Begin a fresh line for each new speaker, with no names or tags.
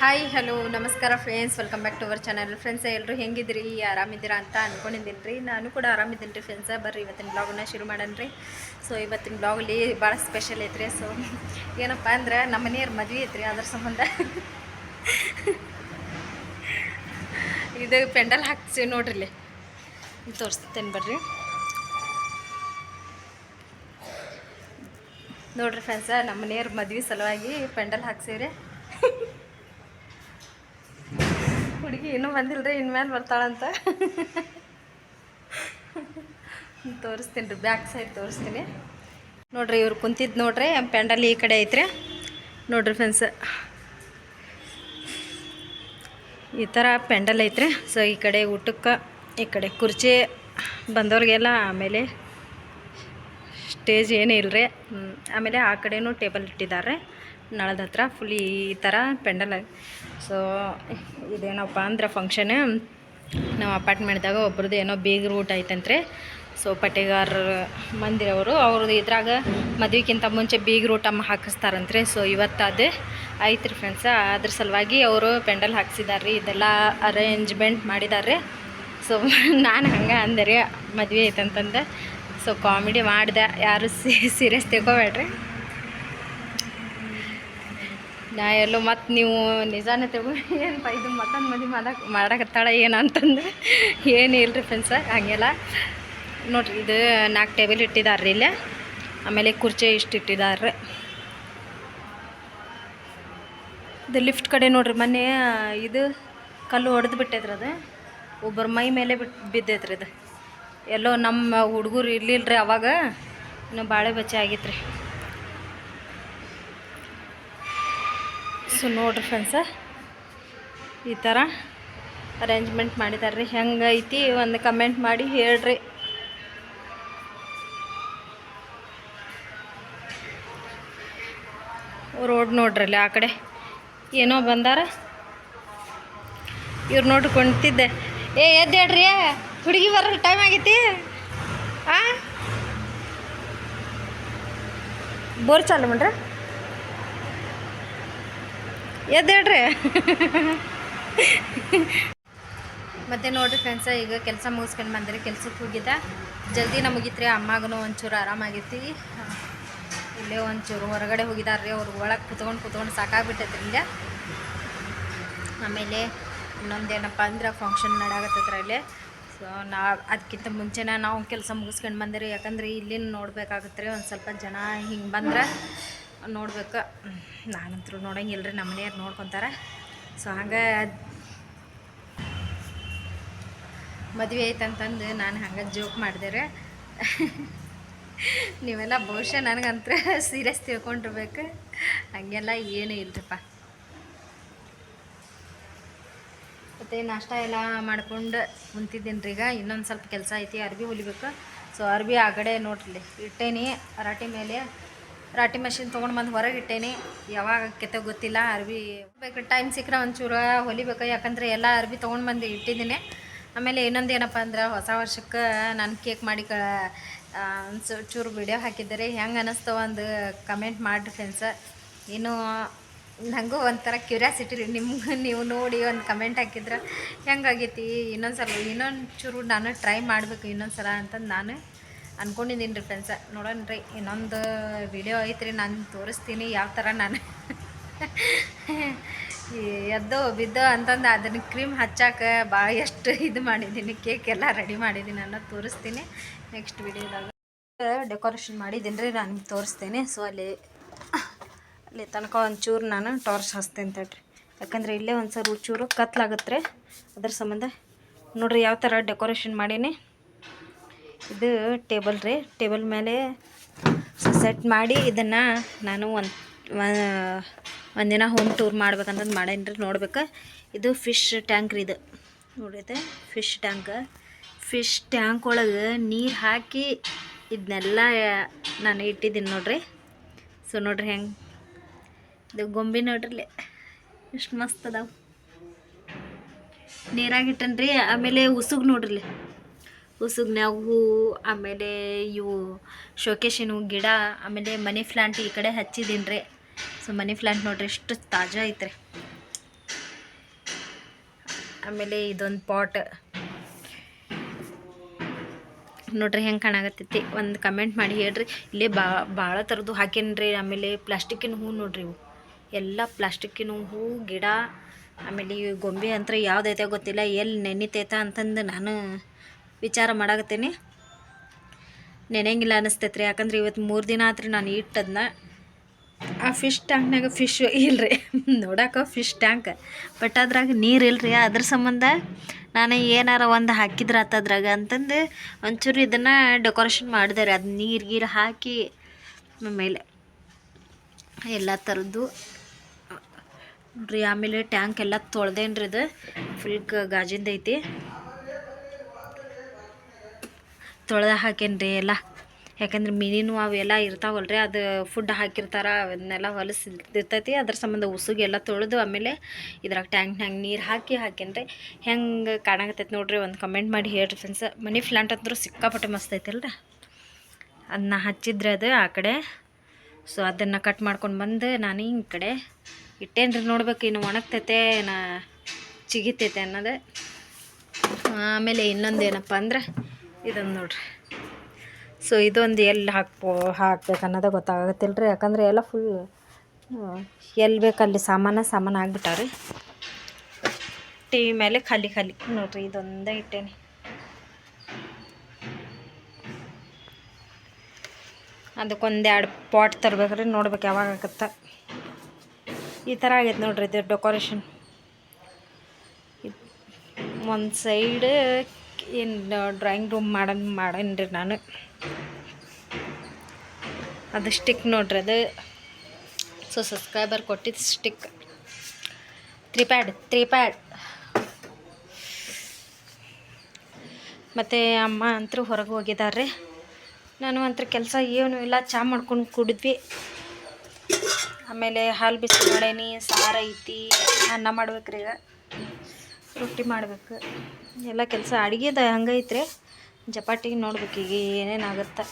Hi hello ನಮಸ್ಕಾರ friends welcome back to our channel friends ಎಲ್ಲರೂ ಹೆಂಗಿದ್ರಿ ಆರಾಮಿದ್ದೀರಾ ಅಂತ ಅಂದ್ಕೊಂಡಿದ್ದೀನಿ ರೀ ನಾನು ಕೂಡ ಆರಾಮಿದ್ದೀನಿ ರೀ ಫ್ರೆಂಡ್ಸ ಬರ್ರಿ, ಇವತ್ತಿನ ಬ್ಲಾಗನ್ನ ಶುರು ಮಾಡೋಣ ರೀ ಸೊ ಇವತ್ತಿನ ಬ್ಲಾಗಲ್ಲಿ ಭಾಳ ಸ್ಪೆಷಲ್ ಐತ್ರಿ. ಸೊ ಏನಪ್ಪ ಅಂದ್ರೆ ನಮ್ಮ ಮನೆಯವ್ರ ಮದುವೆ ಐತ್ರಿ, ಅದ್ರ ಸಂಬಂಧ. ಇದು ಪೆಂಡಲ್ ಹಾಕ್ತೀವಿ ನೋಡ್ರಿ ಇಲ್ಲಿ. ತೋರಿಸ್ತೇನೆ ಬರ್ರಿ. ನೋಡ್ರಿ ಫ್ರೆಂಡ್ಸ ನಮ್ಮ ಮನೆಯವ್ರ ಮದ್ವೆ ಸಲುವಾಗಿ ಪೆಂಡಲ್ ಹಾಕ್ಸಿವ್ರಿ. ಹುಡುಗಿ ಇನ್ನೂ ಬಂದಿಲ್ಲ ರೀ ಇನ್ಮೇಲೆ ಬರ್ತಾಳಂತ. ತೋರಿಸ್ತೀನಿ ರೀ, ಬ್ಯಾಕ್ ಸೈಡ್ ತೋರಿಸ್ತೀನಿ. ನೋಡ್ರಿ ಇವ್ರು ಕುಂತಿದ್ದು ನೋಡ್ರಿ, ಪೆಂಡಲ್ ಈ ಕಡೆ ಐತ್ರಿ. ನೋಡ್ರಿ ಫ್ರೆಂಡ್ಸ್ ಈ ಥರ ಪೆಂಡಲ್ ಐತ್ರಿ. ಸೊ ಈ ಕಡೆ ಊಟಕ್ಕೆ, ಈ ಕಡೆ ಕುರ್ಚಿ ಬಂದವ್ರಿಗೆಲ್ಲ ಆಮೇಲೆ ಸ್ಟೇಜ್ ಏನೂ ಇಲ್ಲರಿ ಆಮೇಲೆ ಆ ಕಡೆನೂ ಟೇಬಲ್ ಇಟ್ಟಿದ್ದಾರೆ ನಳದ ಹತ್ರ ಫುಲ್ ಈ ಥರ ಪೆಂಡಲ್ ಸೊ ಇದೇನಪ್ಪ ಅಂದ್ರೆ ಫಂಕ್ಷನ್ ನಾವು ಅಪಾರ್ಟ್ಮೆಂಟ್ದಾಗ ಒಬ್ರದ್ದು ಏನೋ ಬೇಗ ಊಟ ಐತಂತ್ರಿ ಸೊ ಪಟ್ಟೆಗಾರ ಮಂದಿರವರು ಅವ್ರದ್ದು ಇದ್ರಾಗ ಮದ್ವೆಗಿಂತ ಮುಂಚೆ ಬೀಗ ಊಟ ಹಾಕಿಸ್ತಾರಂತೆ ಹಾಕಿಸ್ತಾರಂತ್ರಿ. ಸೊ ಇವತ್ತು ಅದು ಐತ್ರಿ ಫ್ರೆಂಡ್ಸ ಅದ್ರ ಸಲುವಾಗಿ ಅವರು ಪೆಂಡಲ್ ಹಾಕ್ಸಿದಾರ್ರಿ. ಇದೆಲ್ಲ ಅರೇಂಜ್ಮೆಂಟ್ ಮಾಡಿದ್ದಾರೆ ಸೊ ನಾನು ಹಂಗೆ ಅಂದೆ ರೀ ಮದುವೆ ಐತಂತಂದು ಸೊ ಕಾಮಿಡಿ ಮಾಡಿದೆ. ಯಾರು ಸೀರಿಯಸ್ ತಿಳ್ಕೊಬೇಡ್ರಿ ನಾ ಎಲ್ಲೋ ಮತ್ತು ನೀವು ನಿಜಾನೇ ತಿಳ್ಕೊ ಏನಪ್ಪ ಇದು ಮತ್ತೊಂದು ಮದುವೆ ಮಾಡಕ್ಕೆ ಮಾಡಕತ್ತಾಳ ಏನಂತಂದ್ರೆ ಏನು ಇಲ್ರಿ ಫ್ರೆಂಡ್ಸ ಹಾಗೆಲ್ಲ. ನೋಡಿರಿ, ಇದು ನಾಲ್ಕು ಟೇಬಲ್ ಇಟ್ಟಿದ್ದಾರೆ ರೀ ಇಲ್ಲೇ. ಆಮೇಲೆ ಕುರ್ಚಿ ಇಷ್ಟು ಇಟ್ಟಿದ್ದಾರೆ ಇದು ಲಿಫ್ಟ್ ಕಡೆ ನೋಡ್ರಿ, ಮೊನ್ನೆ, ಇದು ಕಲ್ಲು ಹೊಡೆದು ಬಿಟ್ಟೈತ್ರಿ ಅದು. ಒಬ್ಬರ ಮೈ ಮೇಲೆ ಬಿಟ್ಟು ಬಿದ್ದೈತ್ರಿ ಇದು. ಎಲ್ಲೋ ನಮ್ಮ ಹುಡುಗರು ಇರ್ಲಿಲ್ರಿ ಅವಾಗ. ಇನ್ನು ಬಾಳೆ ಬಚ್ಚೆ ಆಗಿತ್ತು ರೀ ಸೊ ನೋಡ್ರಿ ಫ್ರೆಂಡ್ಸ ಈ ಥರ ಅರೇಂಜ್ಮೆಂಟ್ ಮಾಡಿದ್ದಾರೆ ರೀ ಹೆಂಗೈತಿ ಒಂದು ಕಮೆಂಟ್ ಮಾಡಿ ಹೇಳ್ರಿ. ರೋಡ್ ನೋಡ್ರಲ್ಲಿ ಆ ಕಡೆ. ಏನೋ ಬಂದಾರ? ಇವ್ರು ನೋಡ್ರಿ ಕೊಂಡ್ತಿದ್ದೆ. ಏ ಎದ್ದು ಹೇಳ್ರಿ ಹುಡುಗಿ ಬರೋ ಟೈಮ್ ಆಗೈತಿ. ಆ? ಬೋರ್ ಚಾಲು ಮಾಡ್ರಿ. ಎದ್ದು ಹೇಳ್ರಿ ಮತ್ತೆ ನೋಡ್ರಿ ಫ್ರೆಂಡ್ಸ ಈಗ ಕೆಲಸ ಮುಗಿಸ್ಕೊಂಡು ಬಂದ್ರಿ ಕೆಲ್ಸಕ್ಕೆ ಹೋಗಿದ್ದ. ಜಲ್ದಿ ನಮಗಿತ್ರಿ ಅಮ್ಮಗೂ ಒಂಚೂರು ಆರಾಮಾಗೈತಿ ಇಲ್ಲೇ ಒಂಚೂರು ಹೊರಗಡೆ ಹೋಗಿದಾರ್ರಿ, ಅವ್ರು ಒಳಗೆ ಕುತ್ಕೊಂಡು ಕುತ್ಕೊಂಡು ಸಾಕಾಗ್ಬಿಟ್ಟೈತ್ರಿ ಇಲ್ಲೇ. ಆಮೇಲೆ ಇನ್ನೊಂದೇನಪ್ಪ ಅಂದ್ರೆ ಫಂಕ್ಷನ್ ನಡೆಯಕತ್ತೈತ್ರ ಇಲ್ಲೇ ಸೊ ನಾ ಅದಕ್ಕಿಂತ ಮುಂಚೆನೇ ನಾವು ಕೆಲಸ ಮುಗಿಸ್ಕೊಂಡು ಬಂದಿರಿ. ಯಾಕಂದ್ರೆ ಇಲ್ಲಿನ ನೋಡ್ಬೇಕಾಗತ್ತೆ ರೀ ಒಂದು ಸ್ವಲ್ಪ ಜನ ಹಿಂಗೆ ಬಂದ್ರೆ. ನೋಡ್ಬೇಕು. ನಾನಂತರೂ ನೋಡಂಗಿಲ್ಲ ರೀ ಮನೆಯವ್ರು ನೋಡ್ಕೊತಾರೆ. ಸೊ ಹಂಗೆ ಮದುವೆ ಐತಂತಂದು ನಾನು ಹಂಗೆ ಜೋಕ್ ಮಾಡಿದೆ ರೀ ನೀವೆಲ್ಲ ಬಹುಶಃ ನನಗಂತ್ರ ಸೀರಿಯಸ್ ತಿಳ್ಕೊಂಡಿರ್ಬೇಕು. ಹಂಗೆಲ್ಲ ಏನೂ ಇಲ್ಲರಿಪ್ಪ ಮತ್ತು ನಾಷ್ಟ ಎಲ್ಲ ಮಾಡ್ಕೊಂಡು ಕುಂತಿದ್ದೀನಿ ರೀ ಈಗ. ಇನ್ನೊಂದು ಸ್ವಲ್ಪ ಕೆಲಸ ಐತಿ, ಅರ್ಬಿ ಹೊಲಿಬೇಕು. ಸೊ ಅರ್ಬಿ ಆ ಕಡೆ ನೋಡ್ರಿ, ಇಟ್ಟೇನಿ. ರಾಟಿ ಮೇಲೆ ರಾಟಿ ಮೆಷಿನ್ ತೊಗೊಂಡು ಬಂದು ಹೊರಗೆ ಇಟ್ಟೇನಿ. ಯಾವಾಗ ಆಕೈತೆ ಗೊತ್ತಿಲ್ಲ ಅರ್ವಿ ಬೇಕು ಟೈಮ್ ಸಿಕ್ಕರೆ ಒಂಚೂರು ಹೊಲಿಬೇಕು. ಯಾಕಂದರೆ ಎಲ್ಲ ಅರ್ವಿ ತೊಗೊಂಡು ಬಂದು ಇಟ್ಟಿದ್ದೀನಿ ಆಮೇಲೆ ಇನ್ನೊಂದು ಏನಪ್ಪ ಅಂದ್ರೆ ಹೊಸ ವರ್ಷಕ್ಕೆ ನಾನು ಕೇಕ್ ಮಾಡಿ ಕ ಚೂರು ವಿಡಿಯೋ ಹಾಕಿದ್ದಾರೆ ಹೆಂಗೆ ಅನ್ನಿಸ್ತು ಒಂದು ಕಮೆಂಟ್ ಮಾಡಿರಿ ಫ್ರೆಂಡ್ಸ ಇನ್ನು ನನಗೂ ಒಂಥರ ಕ್ಯೂರಿಯಾಸಿಟಿ ರೀ. ನಿಮ್ಗೆ ನೀವು ನೋಡಿ ಒಂದು ಕಮೆಂಟ್ ಹಾಕಿದ್ರೆ ಹೆಂಗಾಗೈತಿ ಇನ್ನೊಂದು ಸಲ ಇನ್ನೊಂದು ಚೂರು ನಾನು ಟ್ರೈ ಮಾಡಬೇಕು ಇನ್ನೊಂದು ಸಲ ಅಂತಂದು ನಾನು ಅಂದ್ಕೊಂಡಿದ್ದೀನಿ ರೀ ಫ್ರೆಂಡ್ಸ ನೋಡೋಣ ಇನ್ನೊಂದು ವಿಡಿಯೋ ಐತ್ರಿ ನಾನು ತೋರಿಸ್ತೀನಿ ಯಾವ ಥರ ನಾನು. ಎದ್ದೋ ಬಿದ್ದು ಅಂತಂದು ಅದನ್ನು ಕ್ರೀಮ್ ಹಚ್ಚಾಕ ಭಾಳ ಎಷ್ಟು ಇದು ಮಾಡಿದ್ದೀನಿ ಕೇಕ್ ಎಲ್ಲ ರೆಡಿ ಮಾಡಿದ್ದೀನಿ ಅನ್ನೋದು ತೋರಿಸ್ತೀನಿ. ನೆಕ್ಸ್ಟ್ ವಿಡಿಯೋದಾಗ ಡೆಕೋರೇಷನ್ ಮಾಡಿದ್ದೀನಿ ರೀ, ನಾನು ತೋರಿಸ್ತೀನಿ. ಸೊ ಅಲ್ಲಿ ಅಲ್ಲಿ ತನಕ ಒಂಚೂರು ನಾನು ಟಾರ್ಚ್ ಹಚ್ತೇನೆ ತಡ್ರಿ. ಯಾಕಂದರೆ ಇಲ್ಲೇ ಒಂದು ಸರ್ ಚೂರು ಕತ್ಲಾಗುತ್ತೆ ಅದ್ರ ಸಂಬಂಧ ನೋಡ್ರಿ ಯಾವ ಥರ ಡೆಕೋರೇಷನ್ ಮಾಡೀನಿ. ಇದು ಟೇಬಲ್ ರೀ. ಟೇಬಲ್ ಮೇಲೆ ಸೆಟ್ ಮಾಡಿ ಇದನ್ನು ನಾನು ಒಂದು ಒಂದಿನ ಹೋಮ್ ಟೂರ್ ಮಾಡ್ಬೇಕಂತಂದು ಮಾಡೇನ್ರಿ ನೋಡ್ಬೇಕು. ಇದು ಫಿಶ್ ಟ್ಯಾಂಕ್ ರೀ ಇದು. ನೋಡ್ರಿ ಇದು ಫಿಶ್ ಟ್ಯಾಂಕ್. ಫಿಶ್ ಟ್ಯಾಂಕ್ ಒಳಗೆ ನೀರು ಹಾಕಿ ಇದನ್ನೆಲ್ಲ ನಾನು ಇಟ್ಟಿದ್ದೀನಿ ನೋಡ್ರಿ. ಸೊ ನೋಡ್ರಿ ಹೆಂಗೆ. ಇದು ಗೊಂಬೆ ನೋಡ್ರಿ ಎಷ್ಟು ಮಸ್ತ್ ಅದಾವೆ. ನೀರಾಗಿಟ್ಟನ್ರಿ ಆಮೇಲೆ ಉಸುಗ್ ನೋಡ್ರಿ ಉಸುಗ್ನ್ಯಾಗ ಹೂ ಆಮೇಲೆ ಇವು ಶೋಕೇಶಿನ ಗಿಡ, ಆಮೇಲೆ ಮನಿ ಪ್ಲ್ಯಾಂಟ್ ಈ ಕಡೆ ಹಚ್ಚಿದ್ದೀನಿ ರೀ. ಸೊ ಮನಿ ಪ್ಲ್ಯಾಂಟ್ ನೋಡ್ರಿ ಎಷ್ಟು ತಾಜಾ ಐತ್ರಿ. ಆಮೇಲೆ ಇದೊಂದು ಪಾಟ್ ನೋಡ್ರಿ ಹೆಂಗೆ ಕಾಣಾಗತ್ತೈತಿ ಒಂದು ಕಮೆಂಟ್ ಮಾಡಿ ಹೇಳ್ರಿ. ಇಲ್ಲೇ ಬಾ ಭಾಳ ಥರದ್ದು ಹಾಕೇನ್ರಿ ಆಮೇಲೆ ಪ್ಲಾಸ್ಟಿಕ್ಕಿನ ಹೂ ನೋಡ್ರಿ ಇವು. ಎಲ್ಲ ಪ್ಲಾಸ್ಟಿಕ್ಕಿನ ಹೂ, ಗಿಡ, ಆಮೇಲೆ ಗೊಂಬೆ ಅಂತ ಯಾವುದೈತೆ ಗೊತ್ತಿಲ್ಲ ಎಲ್ಲಿ ನೆನಿತೈತ ಅಂತಂದು ನಾನು ವಿಚಾರ ಮಾಡಾಕತ್ತೀನಿ. ನೆನೆಯಂಗಿಲ್ಲ ಅನಿಸ್ತೈತೆ ರೀ ಯಾಕಂದ್ರೆ ಇವತ್ತು ಮೂರು ದಿನ ಆತ್ರಿ ನಾನು ಇಟ್ಟದನ್ನ ಆ ಫಿಶ್ ಟ್ಯಾಂಕ್ನಾಗ ಫಿಶ್ ಇಲ್ರಿ. ನೋಡೋಕೆ ಫಿಶ್ ಟ್ಯಾಂಕ್ ಬಟ್ ಅದ್ರಾಗ ನೀರು ಇಲ್ರಿ. ಅದ್ರ ಸಂಬಂಧ ನಾನು ಏನಾರ ಒಂದು ಹಾಕಿದ್ರೆ ಆತದ್ರಾಗ ಅಂತಂದು ಒಂಚೂರು ಇದನ್ನು ಡೆಕೋರೇಷನ್ ಮಾಡಿದೆ ರೀ. ಅದು ನೀರು ಗೀರು ಹಾಕಿ ಆಮೇಲೆ ಎಲ್ಲ ಥರದ್ದು ನೋಡ್ರಿ ಆಮೇಲೆ ಟ್ಯಾಂಕ್ ಎಲ್ಲ ತೊಳ್ದೇನ್ರಿ ಇದು. ಫುಲ್ ಗಾಜಿಂದ ಐತಿ. ತೊಳೆದ ಹಾಕೇನ್ರಿ ಎಲ್ಲ. ಯಾಕಂದ್ರೆ ಮೀನಿನೂ ಅವೆಲ್ಲ ಇರ್ತಾವಲ್ರಿ, ಅದು ಫುಡ್ ಹಾಕಿರ್ತಾರ, ಅವನ್ನೆಲ್ಲ ಹೊಲಸಿರ್ತೈತಿ, ಅದ್ರ ಸಂಬಂಧ ಉಸುಗೆಲ್ಲ ತೊಳೆದು ಆಮೇಲೆ ಇದ್ರಾಗ ಟ್ಯಾಂಕ್ನಾಗ ನೀರು ಹಾಕಿ ಹಾಕೇನ್ರಿ. ಹೆಂಗೆ ಕಾಣಕತ್ತೈತಿ ನೋಡ್ರಿ, ಒಂದು ಕಮೆಂಟ್ ಮಾಡಿ ಹೇಳ್ರಿ ಫ್ರೆಂಡ್ಸ್ ಮನಿ ಪ್ಲಾಂಟ್ ಅಂದ್ರೂ ಸಿಕ್ಕಾಪಟ್ಟೆ ಮಸ್ತ್ ಐತಲ್ರಿ. ಅದನ್ನ ಹಚ್ಚಿದ್ರೆ ಅದು ಆ ಕಡೆ. ಸೊ ಅದನ್ನು ಕಟ್ ಮಾಡ್ಕೊಂಡು ಬಂದು ನಾನು ಈ ಕಡೆ ಇಟ್ಟೇನ್ರಿ ನೋಡ್ಬೇಕು, ಇನ್ನು ಒಣಗ್ತೈತೆ, ನಾ ಚಿಗಿತೈತೆ ಅನ್ನೋದು. ಆಮೇಲೆ ಇನ್ನೊಂದು ಏನಪ್ಪ ಅಂದ್ರೆ ಇದೊಂದು ನೋಡ್ರಿ. ಸೊ ಇದೊಂದು ಎಲ್ಲಿ ಹಾಕ್ಬೋ, ಹಾಕ್ಬೇಕು ಅನ್ನೋದೇ ಗೊತ್ತಾಗತ್ತಿಲ್ಲ ರೀ ಯಾಕಂದರೆ ಎಲ್ಲ ಫುಲ್ ಎಲ್ಲಿ ಬೇಕಲ್ಲಿ ಸಾಮಾನು ಸಾಮಾನು ಆಗ್ಬಿಟ್ಟಾವ್ರಿ. ಟಿ ವಿ ಮೇಲೆ ಖಾಲಿ ಖಾಲಿ. ನೋಡ್ರಿ, ಇದೊಂದೇ ಇಟ್ಟೇನಿ. ಅದಕ್ಕೊಂದು ಎರಡು ಪಾಟ್ ತರ್ಬೇಕ್ರಿ, ನೋಡ್ಬೇಕು ಯಾವಾಗ ಆಗತ್ತ. ಈ ಥರ ಆಗೈತೆ ನೋಡ್ರಿ, ಇದು ಡೆಕೋರೇಷನ್ ಒಂದು ಸೈಡ್ ಏನು ಡ್ರಾಯಿಂಗ್ ರೂಮ್ ಮಾಡನ್ ಮಾಡೇನ್ರಿ ನಾನು. ಅದು ಸ್ಟಿಕ್ ನೋಡ್ರಿ ಅದು. ಸೊ ಸಬ್ಸ್ಕ್ರೈಬರ್ ಕೊಟ್ಟಿದ್ದು stick three pad three pad ಮತ್ತು ಅಮ್ಮ ಅಂತೂ ಹೊರಗೆ ಹೋಗಿದ್ದಾರೆ ನಾನು ಅಂತ ಕೆಲಸ ಏನೂ ಇಲ್ಲ, ಚಾ ಮಾಡ್ಕೊಂಡು ಕುಡಿದ್ವಿ. ಆಮೇಲೆ ಹಾಲು ಬಿಸಿ ಮಾಡೇನಿ, ಸಾರು ಐತಿ, ಅನ್ನ ಮಾಡ್ಬೇಕ್ರಿ ಈಗ. ರೊಟ್ಟಿ ಮಾಡ್ಬೇಕು. ಎಲ್ಲ ಕೆಲಸ ಅಡುಗೆದ ಹಂಗೈತ್ರಿ. ಚಪಾಟಿ ನೋಡ್ಬೇಕು ಈಗ ಏನೇನಾಗುತ್ತೆ.